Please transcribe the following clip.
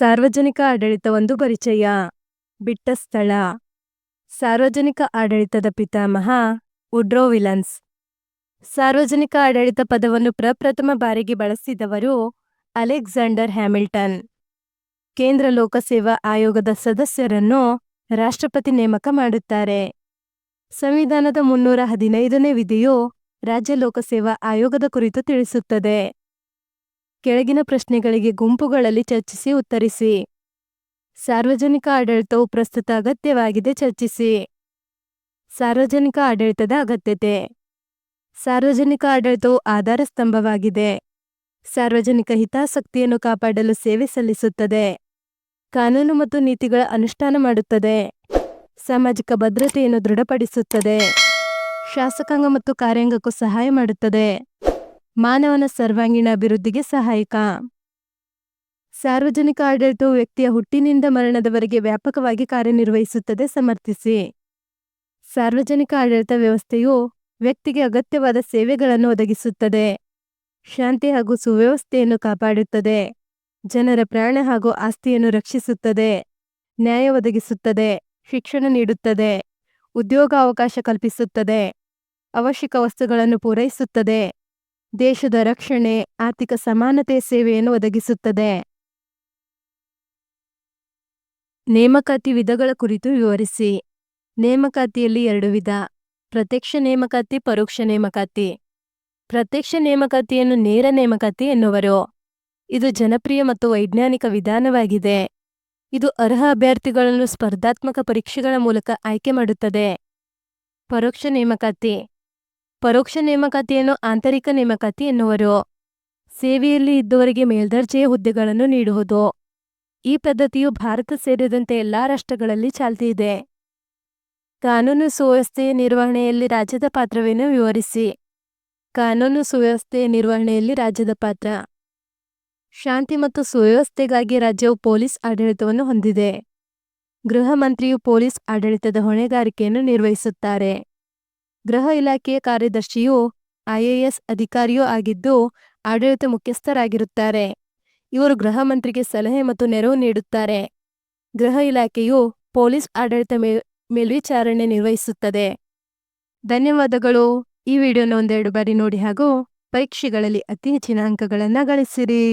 ಸಾರ್ವಜನಿಕ ಆಡಳಿತ ಒಂದು ಪರಿಚಯ. ಬಿಟ್ಟ ಸ್ಥಳ. ಸಾರ್ವಜನಿಕ ಆಡಳಿತದ ಪಿತಾಮಹ ಉಡ್ರೋವಿಲನ್ಸ್ ಸಾರ್ವಜನಿಕ ಆಡಳಿತ ಪದವನ್ನು ಪ್ರಪ್ರಥಮ ಬಾರಿಗೆ ಬಳಸಿದವರು ಅಲೆಕ್ಸಾಂಡರ್ ಹ್ಯಾಮಿಲ್ಟನ್. ಕೇಂದ್ರ ಲೋಕಸೇವಾ ಆಯೋಗದ ಸದಸ್ಯರನ್ನು ರಾಷ್ಟ್ರಪತಿ ನೇಮಕ ಮಾಡುತ್ತಾರೆ. ಸಂವಿಧಾನದ ಮುನ್ನೂರ ಹದಿನೈದನೇ ವಿಧಿಯು ರಾಜ್ಯ ಲೋಕಸೇವಾ ಆಯೋಗದ ಕುರಿತು ತಿಳಿಸುತ್ತದೆ. ಕೆಳಗಿನ ಪ್ರಶ್ನೆಗಳಿಗೆ ಗುಂಪುಗಳಲ್ಲಿ ಚರ್ಚಿಸಿ ಉತ್ತರಿಸಿ. ಸಾರ್ವಜನಿಕ ಆಡಳಿತವು ಪ್ರಸ್ತುತ ಅಗತ್ಯವಾಗಿದೆ, ಚರ್ಚಿಸಿ. ಸಾರ್ವಜನಿಕ ಆಡಳಿತದ ಅಗತ್ಯತೆ. ಸಾರ್ವಜನಿಕ ಆಡಳಿತವು ಆಧಾರ ಸ್ತಂಭವಾಗಿದೆ. ಸಾರ್ವಜನಿಕ ಹಿತಾಸಕ್ತಿಯನ್ನು ಕಾಪಾಡಲು ಸೇವೆ ಸಲ್ಲಿಸುತ್ತದೆ. ಕಾನೂನು ಮತ್ತು ನೀತಿಗಳ ಅನುಷ್ಠಾನ ಮಾಡುತ್ತದೆ. ಸಾಮಾಜಿಕ ಭದ್ರತೆಯನ್ನು ದೃಢಪಡಿಸುತ್ತದೆ. ಶಾಸಕಾಂಗ ಮತ್ತು ಕಾರ್ಯಾಂಗಕ್ಕೂ ಸಹಾಯ ಮಾಡುತ್ತದೆ. ಮಾನವನ ಸರ್ವಾಂಗೀಣ ಅಭಿವೃದ್ಧಿಗೆ ಸಹಾಯಕ. ಸಾರ್ವಜನಿಕ ಆಡಳಿತವು ವ್ಯಕ್ತಿಯ ಹುಟ್ಟಿನಿಂದ ಮರಣದವರೆಗೆ ವ್ಯಾಪಕವಾಗಿ ಕಾರ್ಯನಿರ್ವಹಿಸುತ್ತದೆ, ಸಮರ್ಥಿಸಿ. ಸಾರ್ವಜನಿಕ ಆಡಳಿತ ವ್ಯವಸ್ಥೆಯು ವ್ಯಕ್ತಿಗೆ ಅಗತ್ಯವಾದ ಸೇವೆಗಳನ್ನು ಒದಗಿಸುತ್ತದೆ. ಶಾಂತಿ ಹಾಗೂ ಸುವ್ಯವಸ್ಥೆಯನ್ನು ಕಾಪಾಡುತ್ತದೆ. ಜನರ ಪ್ರಾಣ ಹಾಗೂ ಆಸ್ತಿಯನ್ನು ರಕ್ಷಿಸುತ್ತದೆ. ನ್ಯಾಯ ಒದಗಿಸುತ್ತದೆ. ಶಿಕ್ಷಣ ನೀಡುತ್ತದೆ. ಉದ್ಯೋಗಾವಕಾಶ ಕಲ್ಪಿಸುತ್ತದೆ. ಅವಶ್ಯಕ ವಸ್ತುಗಳನ್ನು ಪೂರೈಸುತ್ತದೆ. ದೇಶದ ರಕ್ಷಣೆ, ಆರ್ಥಿಕ ಸಮಾನತೆ ಸೇವೆಯನ್ನು ಒದಗಿಸುತ್ತದೆ. ನೇಮಕಾತಿ ವಿಧಗಳ ಕುರಿತು ವಿವರಿಸಿ. ನೇಮಕಾತಿಯಲ್ಲಿ ಎರಡು ವಿಧ. ಪ್ರತ್ಯಕ್ಷ ನೇಮಕಾತಿ, ಪರೋಕ್ಷ ನೇಮಕಾತಿ. ಪ್ರತ್ಯಕ್ಷ ನೇಮಕಾತಿಯನ್ನು ನೇರ ನೇಮಕಾತಿ ಎನ್ನುವರು. ಇದು ಜನಪ್ರಿಯ ಮತ್ತು ವೈಜ್ಞಾನಿಕ ವಿಧಾನವಾಗಿದೆ. ಇದು ಅರ್ಹ ಅಭ್ಯರ್ಥಿಗಳನ್ನು ಸ್ಪರ್ಧಾತ್ಮಕ ಪರೀಕ್ಷೆಗಳ ಮೂಲಕ ಆಯ್ಕೆ ಮಾಡುತ್ತದೆ. ಪರೋಕ್ಷ ನೇಮಕಾತಿ. ಪರೋಕ್ಷ ನೇಮಕಾತಿಯನ್ನು ಆಂತರಿಕ ನೇಮಕಾತಿ ಎನ್ನುವರು. ಸೇವೆಯಲ್ಲಿ ಇದ್ದವರಿಗೆ ಮೇಲ್ದರ್ಜೆಯ ಹುದ್ದೆಗಳನ್ನು ನೀಡುವುದು. ಈ ಪದ್ಧತಿಯು ಭಾರತ ಸೇರಿದಂತೆ ಎಲ್ಲಾ ರಾಷ್ಟ್ರಗಳಲ್ಲಿ ಚಾಲ್ತಿಯಿದೆ ಕಾನೂನು ಸುವ್ಯವಸ್ಥೆಯ ನಿರ್ವಹಣೆಯಲ್ಲಿ ರಾಜ್ಯದ ಪಾತ್ರವೇನು ವಿವರಿಸಿ. ಕಾನೂನು ಸುವ್ಯವಸ್ಥೆಯ ನಿರ್ವಹಣೆಯಲ್ಲಿ ರಾಜ್ಯದ ಪಾತ್ರ. ಶಾಂತಿ ಮತ್ತು ಸುವ್ಯವಸ್ಥೆಗಾಗಿ ರಾಜ್ಯವು ಪೊಲೀಸ್ ಆಡಳಿತವನ್ನು ಹೊಂದಿದೆ. ಗೃಹ ಮಂತ್ರಿಯು ಪೊಲೀಸ್ ಆಡಳಿತದ ಹೊಣೆಗಾರಿಕೆಯನ್ನು ನಿರ್ವಹಿಸುತ್ತಾರೆ. ಗೃಹ ಇಲಾಖೆಯ ಕಾರ್ಯದರ್ಶಿಯು ಐಎಎಸ್ ಅಧಿಕಾರಿಯೂ ಆಗಿದ್ದು ಆಡಳಿತ ಮುಖ್ಯಸ್ಥರಾಗಿರುತ್ತಾರೆ. ಇವರು ಗೃಹ ಮಂತ್ರಿಗೆ ಸಲಹೆ ಮತ್ತು ನೆರವು ನೀಡುತ್ತಾರೆ. ಗೃಹ ಇಲಾಖೆಯು ಪೊಲೀಸ್ ಆಡಳಿತ ಮೇಲ್ ಮೇಲ್ವಿಚಾರಣೆ ನಿರ್ವಹಿಸುತ್ತದೆ. ಧನ್ಯವಾದಗಳು. ಈ ವಿಡಿಯೋನ ಒಂದೆರಡು ಬಾರಿ ನೋಡಿ ಹಾಗೂ ಪರೀಕ್ಷೆಗಳಲ್ಲಿ ಅತಿ ಹೆಚ್ಚಿನ ಅಂಕಗಳನ್ನು ಗಳಿಸಿರಿ.